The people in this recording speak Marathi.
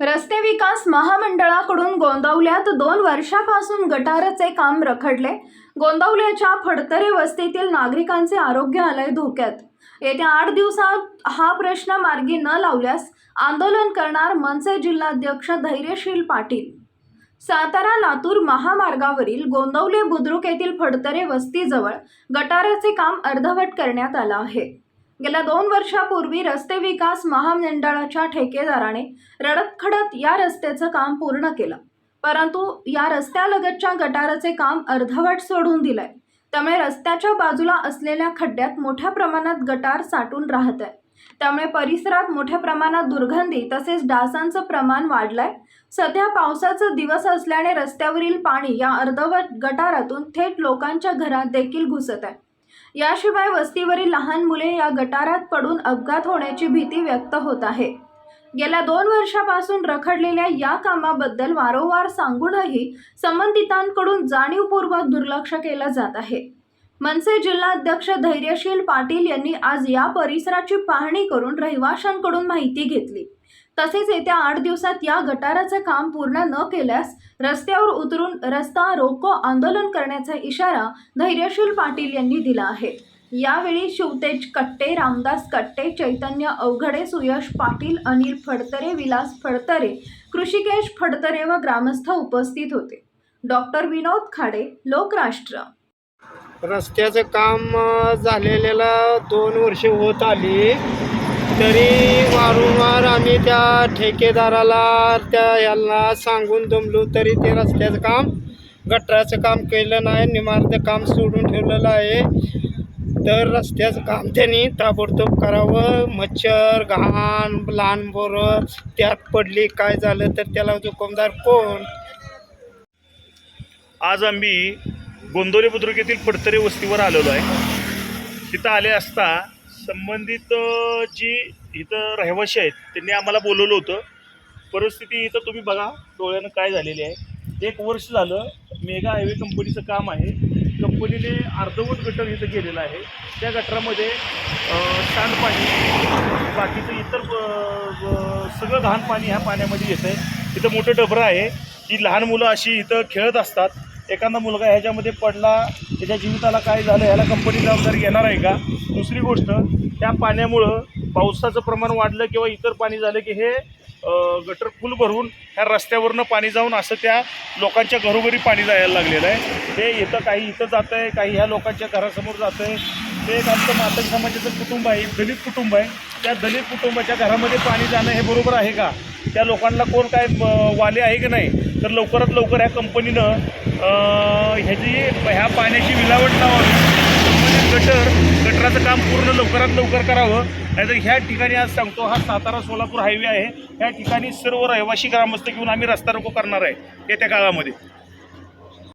रस्ते विकास महामंडळाकडून गोंदवल्यात दोन वर्षापासून गटाराचे काम रखडले. गोंदवल्याच्या फडतरे वस्तीतील नागरिकांचे आरोग्य आलंय धोक्यात. येत्या आठ दिवसात हा प्रश्न मार्गी न लावल्यास आंदोलन करणार मनसे जिल्हाध्यक्ष धैर्यशील पाटील. सातारा लातूर महामार्गावरील गोंदवले बुद्रुक येथील फडतरे वस्तीजवळ गटाराचे काम अर्धवट करण्यात आलं आहे. गेल्या दोन वर्षापूर्वी रस्ते विकास महामंडळाच्या ठेकेदाराने रडतखडत या रस्त्याचं काम पूर्ण केलं. परंतु या रस्त्यालगतच्या गटाराचे काम अर्धवट सोडून दिलंय. त्यामुळे रस्त्याच्या बाजूला असलेल्या खड्ड्यात मोठ्या प्रमाणात गटार साठून राहत आहे त्यामुळे परिसरात मोठ्या प्रमाणात दुर्गंधी तसेच डासांचं प्रमाण वाढलंय. सध्या पावसाचा दिवस असल्याने रस्त्यावरील पाणी या अर्धवट गटारातून थेट लोकांच्या घरात देखील घुसत आहे याशिवाय वस्तीवरील लहान मुले या गटारात पडून अपघात होण्याची भीती व्यक्त होत आहे. गेल्या दोन वर्षापासून रखडलेल्या या कामाबद्दल वारंवार सांगूनही संबंधितांकडून जाणीवपूर्वक दुर्लक्ष केलं जात आहे. मनसे जिल्हाध्यक्ष धैर्यशील पाटील यांनी आज या परिसराची पाहणी करून रहिवाशांकडून माहिती घेतली. तसेच येत्या आठ दिवसात या गटाराचं काम पूर्ण न केल्यास रस्त्यावर उतरून रस्ता रोको आंदोलन करण्याचा इशारा धैर्यशील पाटील यांनी दिला आहे. यावेळी शिवतेज कट्टे रामदास कट्टे चैतन्य अवघडे सुयश पाटील अनिल फडतरे विलास फडतरे कृषिकेश फडतरे व ग्रामस्थ उपस्थित होते. डॉक्टर विनोद खाडे लोकराष्ट्र. रस्त्याचं काम झालेल्याला दोन वर्ष होत आली. तरी वारंवार आम्ही त्या ठेकेदाराला त्या यांना सांगून दमलो तरी ते रस्त्याचं काम गटराचं काम केलं नाही निमार्द काम सोडून ठेवलेलं आहे. तर रस्त्याचं काम त्यांनी ताबडतोब करावं. मच्छर घाण लहान बोरं त्यात पडली काय झालं तर त्याला जोखमदार कोण? आज आम्ही गोंदोली बुद्रुक येथील पडतरे वस्तीवर आलेलो आहे. तिथं आले असता संबंधित जी इथं रहिवाशी आहेत त्यांनी आम्हाला बोलवलं होतं. परिस्थिती इथं तुम्ही बघा डोळ्यानं काय झालेली आहे. एक वर्ष झालं मेगा हायवे कंपनीचं काम आहे. कंपनीने अर्धवट गटर इथं केलेलं आहे. त्या गटरामध्ये सांडपाणी बाकीचं इतर सगळं घाण पाणी ह्या पाण्यामध्ये येतं आहे इथं मोठं डबरं आहे. ही लहान मुलं अशी इथं खेळत असतात. एखादा मुलगा ह्याच्यामध्ये पडला त्याच्या जीविताला काय झालं ह्याला कंपनी जबाबदारी घेणार आहे का? दुसरी गोष्ट त्या पाण्यामुळं पावसाचं प्रमाण वाढलं किंवा इतर पाणी झालं की हे गटर फुल भरून ह्या रस्त्यावरनं पाणी जाऊन असं त्या लोकांच्या घरोघरी पाणी जायला लागलेलं आहे. ते इथं काही इथं जातं आहे काही ह्या लोकांच्या घरासमोर जातं आहे. ते एक आमचं मातक समाजाचं कुटुंब आहे दलित कुटुंब आहे. त्या दलित कुटुंबाच्या घरामध्ये पाणी जाणं हे बरोबर आहे का? त्या लोकांना कोण काय वाले आहे की नाही? तर लवकरात लवकर ह्या कंपनीनं ह्याची ह्या पाण्याची विलावट लावावी. म्हणजे गटर गटराचं काम पूर्ण लवकरात लवकर करावं. नाहीतर ह्या ठिकाणी आज सांगतो हा सातारा सोलापूर हायवे आहे. ह्या ठिकाणी सर्व रहिवासी ग्रामस्थ घेऊन आम्ही रस्ता रोको करणार आहे येत्या काळामध्ये.